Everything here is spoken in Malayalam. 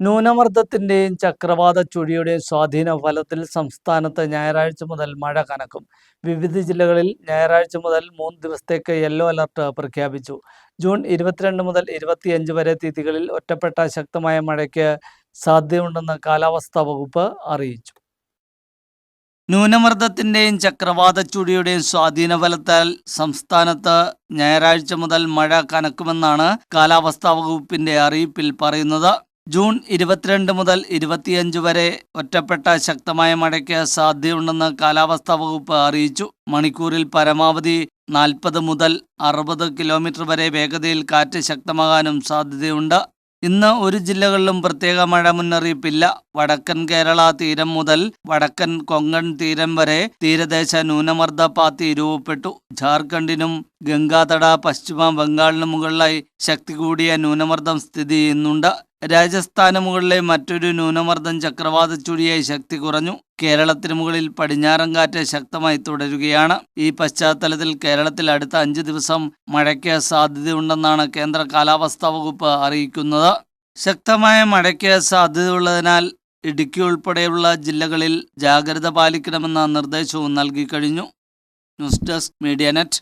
ന്യൂനമർദ്ദത്തിന്റെയും ചക്രവാത ചുഴിയുടെയും സ്വാധീന ഫലത്തിൽ സംസ്ഥാനത്ത് ഞായറാഴ്ച മുതൽ മഴ കനക്കും. വിവിധ ജില്ലകളിൽ ഞായറാഴ്ച മുതൽ മൂന്ന് ദിവസത്തേക്ക് യെല്ലോ അലർട്ട് പ്രഖ്യാപിച്ചു. ജൂൺ ഇരുപത്തിരണ്ട് മുതൽ ഇരുപത്തിയഞ്ച് വരെ തീയതികളിൽ ഒറ്റപ്പെട്ട ശക്തമായ മഴയ്ക്ക് സാധ്യതയുണ്ടെന്ന് കാലാവസ്ഥാ വകുപ്പ് അറിയിച്ചു. ന്യൂനമർദ്ദത്തിന്റെയും ചക്രവാത ചുഴിയുടെയും സ്വാധീന ഫലത്താൽ സംസ്ഥാനത്ത് ഞായറാഴ്ച മുതൽ മഴ കനക്കുമെന്നാണ് കാലാവസ്ഥാ വകുപ്പിന്റെ അറിയിപ്പിൽ പറയുന്നത്. ജൂൺ ഇരുപത്തിരണ്ട് മുതൽ ഇരുപത്തിയഞ്ച് വരെ ഒറ്റപ്പെട്ട ശക്തമായ മഴയ്ക്ക് സാധ്യതയുണ്ടെന്ന് കാലാവസ്ഥാ വകുപ്പ് അറിയിച്ചു. മണിക്കൂറിൽ പരമാവധി നാൽപ്പത് മുതൽ അറുപത് കിലോമീറ്റർ വരെ വേഗതയിൽ കാറ്റ് ശക്തമാകാനും സാധ്യതയുണ്ട്. ഇന്ന് ഒരു ജില്ലകളിലും പ്രത്യേക മഴ മുന്നറിയിപ്പില്ല. വടക്കൻ കേരള തീരം മുതൽ വടക്കൻ കൊങ്കൺ തീരം വരെ തീരദേശ ന്യൂനമർദ്ദ പാത്തി രൂപപ്പെട്ടു. ജാർഖണ്ഡിനും ഗംഗാതട പശ്ചിമ ബംഗാളിന് മുകളിലായി ശക്തി കൂടിയ ന്യൂനമർദ്ദം സ്ഥിതി ചെയ്യുന്നുണ്ട്. രാജസ്ഥാന് മുകളിലെ മറ്റൊരു ന്യൂനമർദ്ദം ചക്രവാത ചുഴിയായി ശക്തി കുറഞ്ഞു. കേരളത്തിന് മുകളിൽ പടിഞ്ഞാറൻ കാറ്റ് ശക്തമായി തുടരുകയാണ്. ഈ പശ്ചാത്തലത്തിൽ കേരളത്തിൽ അടുത്ത അഞ്ച് ദിവസം മഴയ്ക്ക് സാധ്യതയുണ്ടെന്നാണ് കേന്ദ്ര കാലാവസ്ഥാ വകുപ്പ് അറിയിക്കുന്നത്. ശക്തമായ മഴയ്ക്ക് സാധ്യതയുള്ളതിനാൽ ഇടുക്കി ഉൾപ്പെടെയുള്ള ജില്ലകളിൽ ജാഗ്രത പാലിക്കണമെന്ന നിർദ്ദേശവും നൽകിക്കഴിഞ്ഞു ന്യൂസ് ഡെസ്ക് മീഡിയ നെറ്റ്.